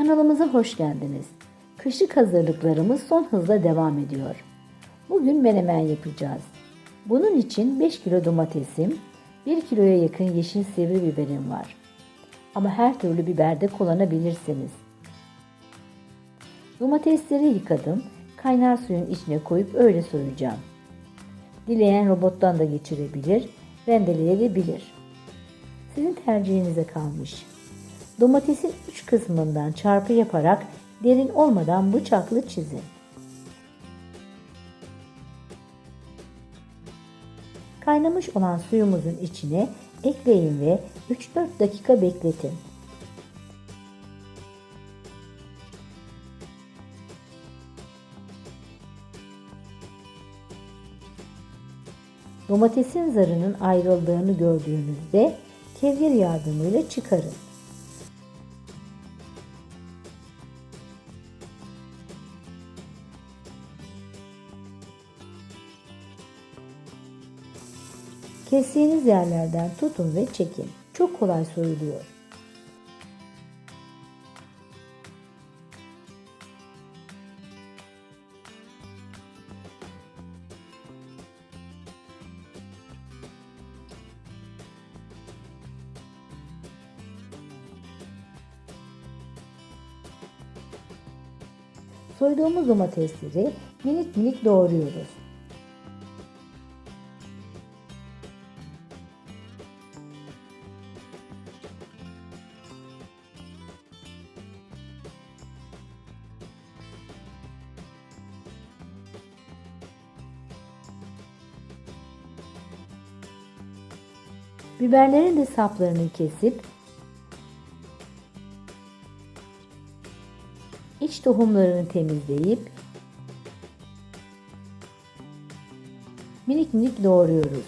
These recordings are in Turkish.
Kanalımıza hoş geldiniz. Kışlık hazırlıklarımız son hızla devam ediyor. Bugün menemen yapacağız. Bunun için 5 kilo domatesim, 1 kiloya yakın yeşil sivri biberim var. Ama her türlü biber de kullanabilirsiniz. Domatesleri yıkadım, kaynar suyun içine koyup öyle soyacağım. Dileyen robottan da geçirebilir, rendeleyebilir. Sizin tercihinize kalmış. Domatesin uç kısmından çarpı yaparak derin olmadan bıçaklı çizin. Kaynamış olan suyumuzun içine ekleyin ve 3-4 dakika bekletin. Domatesin zarının ayrıldığını gördüğünüzde kevgir yardımıyla çıkarın. Kestiğiniz yerlerden tutun ve çekin. Çok kolay soyuluyor. Soyduğumuz domatesleri minik minik doğruyoruz. Biberlerin de saplarını kesip iç tohumlarını temizleyip minik minik doğruyoruz.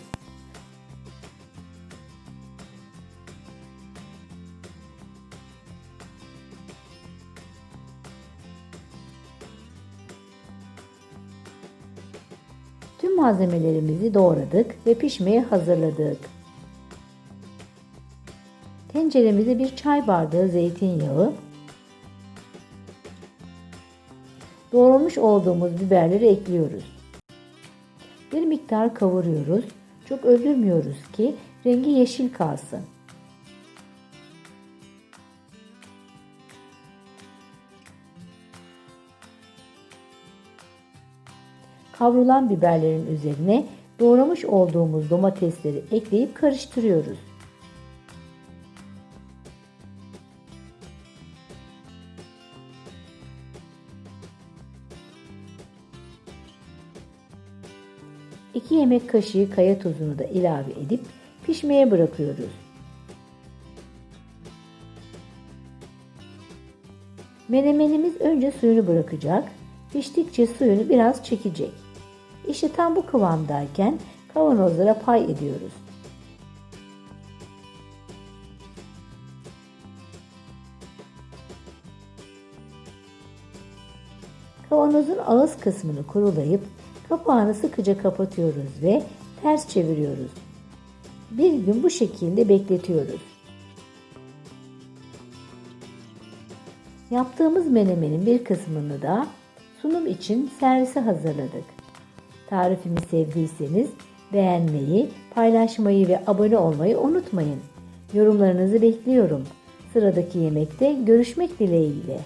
Tüm malzemelerimizi doğradık ve pişmeye hazırladık. Tenceremize bir çay bardağı zeytinyağı, doğramış olduğumuz biberleri ekliyoruz. Bir miktar kavuruyoruz. Çok öldürmüyoruz ki rengi yeşil kalsın. Kavrulan biberlerin üzerine doğramış olduğumuz domatesleri ekleyip karıştırıyoruz. İki yemek kaşığı kaya tuzunu da ilave edip pişmeye bırakıyoruz. Menemenimiz önce suyunu bırakacak, piştikçe suyunu biraz çekecek. İşte tam bu kıvamdayken kavanozlara pay ediyoruz. Kavanozun ağız kısmını kurulayıp kapağını sıkıca kapatıyoruz ve ters çeviriyoruz. Bir gün bu şekilde bekletiyoruz. Yaptığımız menemenin bir kısmını da sunum için servise hazırladık. Tarifimi sevdiyseniz beğenmeyi, paylaşmayı ve abone olmayı unutmayın. Yorumlarınızı bekliyorum. Sıradaki yemekte görüşmek dileğiyle.